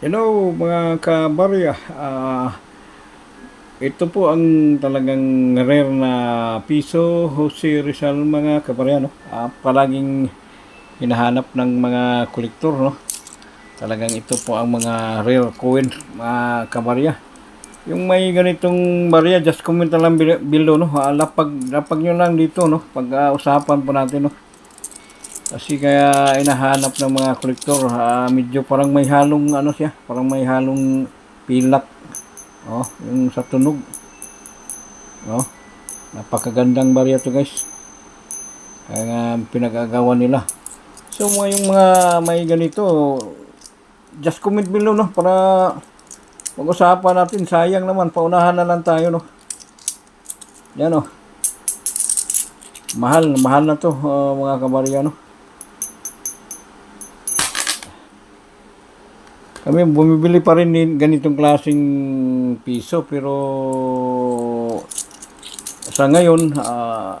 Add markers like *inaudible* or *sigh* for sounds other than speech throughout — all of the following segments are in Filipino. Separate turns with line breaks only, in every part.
Hello mga kabarya. Ah, ito po ang talagang rare na piso Jose Rizal mga kabarya. No? Ah, palaging hinahanap ng mga kolektor. No? Talagang ito po ang mga rare coin mga kabarya. Yung may ganitong barya, just comment lang below. No? Ah, lapag, lapag nyo lang dito. No? Pag-usapan po natin. No? Kasi kaya inahanap ng mga kolektor, ah, medyo parang may halong ano siya, parang may halong pilak. Oh, yung sa tunog. Oh, napakagandang barya to guys. Kaya nga pinag-agawan nila. So mga yung mga may ganito, just comment below no para mag-usapan natin. Sayang naman, paunahan na lang tayo no. Yan oh. Mahal, mahal na to ah, mga kabarya no. Kami bumibili pa rin din ganitong klaseng piso pero sa ngayon ah,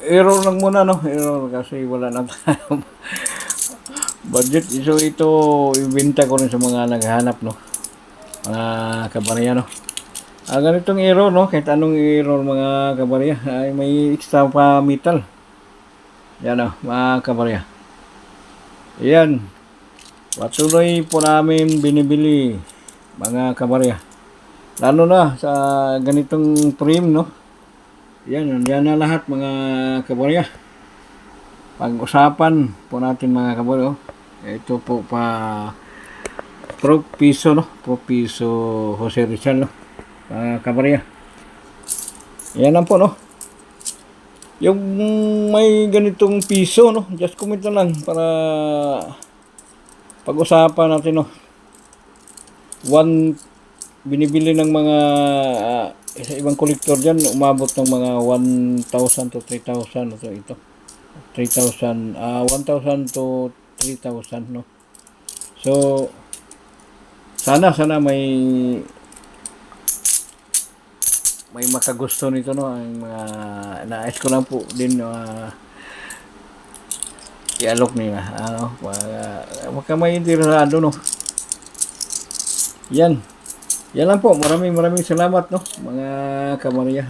error lang muna no? Error kasi wala na *laughs* budget. So ito ibenta ko rin sa mga naghahanap no? Mga kabarya no? Ah, ganitong error no? Kahit anong error mga kabarya ay may extra pa metal. Yan no? Mga kabarya. Yan Patuloy po namin binibili mga kabarya. Lalo na sa ganitong frame, no? Yan, nandiyan na lahat mga kabarya. Pag-usapan po natin mga kabarya. oh. Ito po pa pro piso, no? Pro piso Jose Rizal, no? Mga kabarya. Yan lang po, no? Yung may ganitong piso, no? Just comment na lang para pag-usapan natin no. One binibili ng mga ah, sa ibang kolektor diyan umabot ng mga 1,000 to 3,000 ito ito. 3,000 ah 1,000 to 3,000 no. So sana sana may may makagusto nito no ang mga naayos ko lang po din uh, i-alok nila. Ano, wag, wag ka may interesado, no? Yan. Yan lang po. Maraming maraming salamat, no? Mga kamarya.